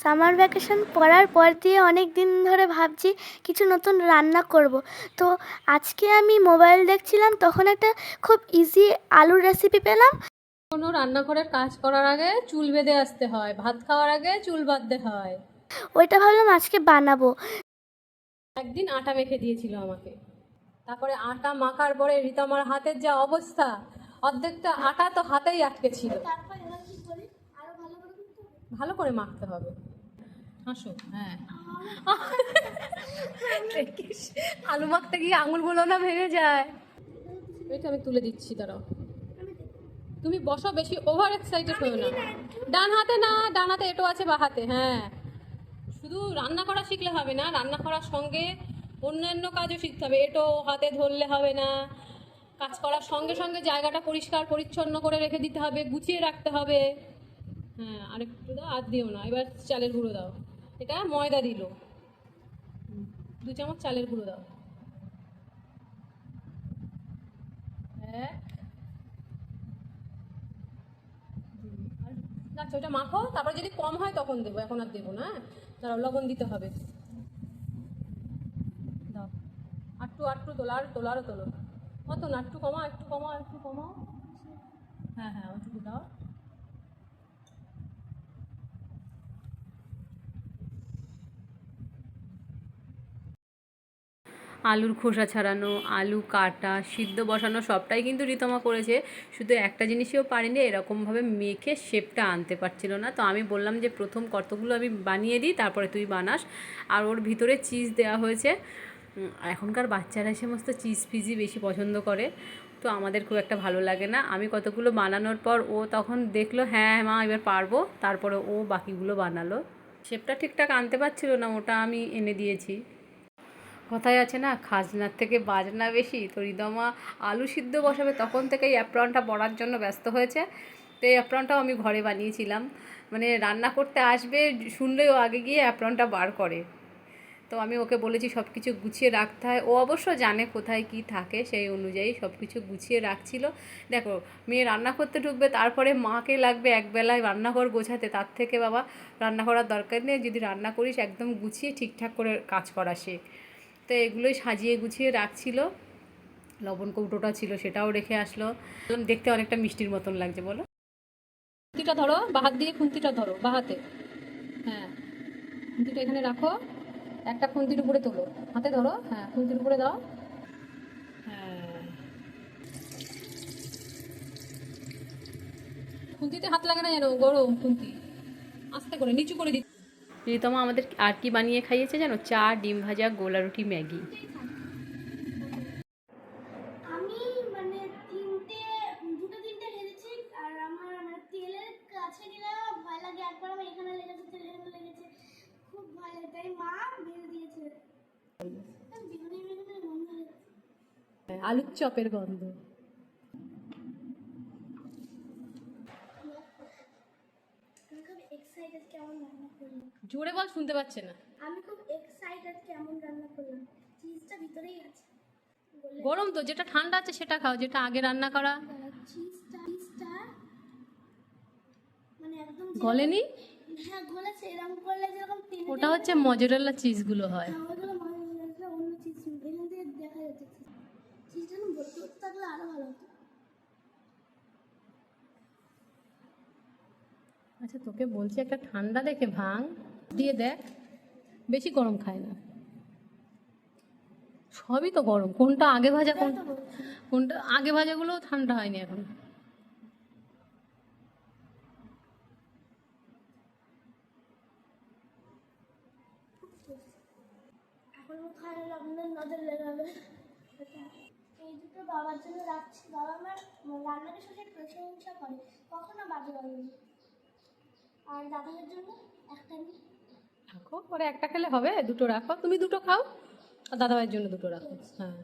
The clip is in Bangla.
সামার ভ্যাকেশন পড়ার পর দিয়ে অনেক দিন ধরে ভাবছি কিছু নতুন রান্না করব। তো আজকে আমি মোবাইল দেখছিলাম তখন একটা খুব ইজি আলুর রেসিপি পেলাম। কোনো রান্নাঘরের কাজ করার আগে চুল বেঁধে আসতে হয় ভাত খাওয়ার আগে চুল বাঁধতে হয়। ওইটা ভাবলাম আজকে বানাবো। একদিন আটা মেখে দিয়েছিল আমাকে। তারপরে আটা মাখার পরে রিতামার হাতের যা অবস্থা অর্ধেকটা আটা তো হাতেই আটকে ছিল। ভালো করে মাখতে হবে। হাসো হ্যাঁ। আলু মাখতে গিয়ে আঙুলগুলো না ভেঙে যায়। এটা আমি তুলে দিচ্ছি দাঁড়াও। তুমি বসো বেশি ওভার এক্সাইটেড হও না। ডান হাতে না ডান হাতে এটো আছে বা হাতে হ্যাঁ। শুধু রান্না করা শিখলে হবে না রান্না করার সঙ্গে অন্যান্য কাজও শিখতে হবে। এটো হাতে ধরলে হবে না। কাজ করার সঙ্গে সঙ্গে জায়গাটা পরিষ্কার পরিচ্ছন্ন করে রেখে দিতে হবে গুছিয়ে রাখতে হবে। হ্যাঁ আরেকটু দাও আর দিও না। এবার চালের গুঁড়ো দাও। এটা ময়দা দিল। দু চামচ চালের গুঁড়ো দাও। এক। আচ্ছা ওটা মাখো, তারপরে যদি কম হয় তখন দেবো, এখন আর দেবো না হ্যাঁ? দাঁড়াও, লবণ দিতে হবে। দাও। আটটু আটটু তোলা, আর তোলা আরও তোলো। কত না, একটু কমাও একটু কমাও একটু কমাও। হ্যাঁ হ্যাঁ ওইটুকু দাও। আলুর খোসা ছাড়ানো, আলু কাটা, সিদ্ধ বসানো সবটাই কিন্তু রিতমা করেছে। শুধু একটা জিনিসও পারেনি, এরকমভাবে মেখে শেপটা আনতে পারছিল না। তো আমি বললাম যে, প্রথম কতগুলো আমি বানিয়ে দিই, তারপরে তুই বানাস। আর ওর ভিতরে চিজ দেওয়া হয়েছে। এখনকার বাচ্চারা সমস্ত চিজ ফিজি বেশি পছন্দ করে। তো আমাদের খুব একটা ভালো লাগে না। আমি কতগুলো বানানোর পর ও তখন দেখল হ্যাঁ মা, এবার পারব। তারপরে ও বাকিগুলো বানালো। শেপটা ঠিকঠাক আনতে পারছিল না, ওটা আমি এনে দিয়েছি। কথায় আছে না, খাজনার থেকে বাজনা বেশি, তো রিদমা আলু সিদ্ধ বসাবে, তখন থেকে এই অ্যাপ্রনটা বড়ার জন্য ব্যস্ত হয়েছে। তো এই অ্যাপ্রনটাও আমি ঘরে বানিয়েছিলাম। মানে রান্না করতে আসবে শুনলেই ও আগে গিয়ে অ্যাপ্রনটা বার করে। তো আমি ওকে বলেছি সব কিছু গুছিয়ে রাখতে হয়। ও অবশ্য জানে কোথায় কি থাকে, সেই অনুযায়ী সব কিছু গুছিয়ে রাখছিল। দেখো, মেয়ে রান্না করতে ঢুকবে, তারপরে মাকে লাগবে একবেলায় রান্নাঘর গোছাতে। তার থেকে বাবা রান্না করার দরকার নেই, যদি রান্না করিস, একদম গুছিয়ে ঠিকঠাক করে কাজ করা শেখ। তো এগুলোই সাজিয়ে গুছিয়ে রাখছিল। লবণ কৌটোটা ছিল সেটাও রেখে আসলো। দেখতে অনেকটা মিষ্টির মতন লাগছে, বলো। খুন্তিটা ধরো বাহাত দিয়ে খুন্তিটা ধরো বাহাতে হ্যাঁ। খুন্তিটা এখানে রাখো। একটা খুন্তির উপরে তোলো। হাতে ধরো হ্যাঁ খুন্তির উপরে দাও। হ্যাঁ। খুন্তিতে হাত লাগে না যেন গরম খুন্তি। আস্তে করে, নিচু করে দিচ্ছি প্রীতমা আমাদের আর কি বানিয়ে খাইয়েছে জানো? চা ডিম ভাজা গোলা রুটি ম্যাগি আলুর চপের তিনটে দুটো তিনটে ঢেলেছি আর আমার মানে তেলের কাছে গেলে ভয় লাগে একবার আমার এখানে লেগেছে তেল এখানে লেগেছে খুব ভয় লাগে তাই মা ভেজে দিয়েছে বেগুনি বেগুনি গন্ধ হচ্ছে আলুর চপের গন্ধ আমি খুব এক্সাইটেড কেমন রান্না করলাম জোরে বল শুনতে পাচ্ছে না আমি খুব এক্সাইটেড কেমন রান্না করলাম চিজটা ভিতরেই আছে গরম তো যেটা ঠান্ডা আছে সেটা খাও যেটা আগে রান্না করা চিজটা চিজটা মানে একদম গলেনি হ্যাঁ গলেছে এরকম করলে যেরকম ওটা হচ্ছে মজরেলা চিজগুলো হয় মনে অন্য চিজ এখান থেকে দেখা যাচ্ছে চিজটা না থাকলে আরও ভালো হতো আচ্ছা তোকে বলছি একটা ঠান্ডা দেখে ভাঙ। দিয়ে দেখ বেশি গরম খায় না। সবই তো গরম। কোনটা আগে ভাজা কোন কোনটা আগে ভাজাগুলো ঠান্ডা হয়নি এখন। এখন খাওয়া আপনার নজর লাগাবে। এই দুটো বাবার জন্য রাখছি। বাবা আমার রান্নাকে শেষে প্রশংসা করে। কখনো বাজে লাগবে আর দাদাদের জন্য একটা নিই রাখো পরে একটা খেলে হবে দুটো রাখো। তুমি দুটো খাও আর দাদাভাইয়ের জন্য দুটো রাখো। হ্যাঁ।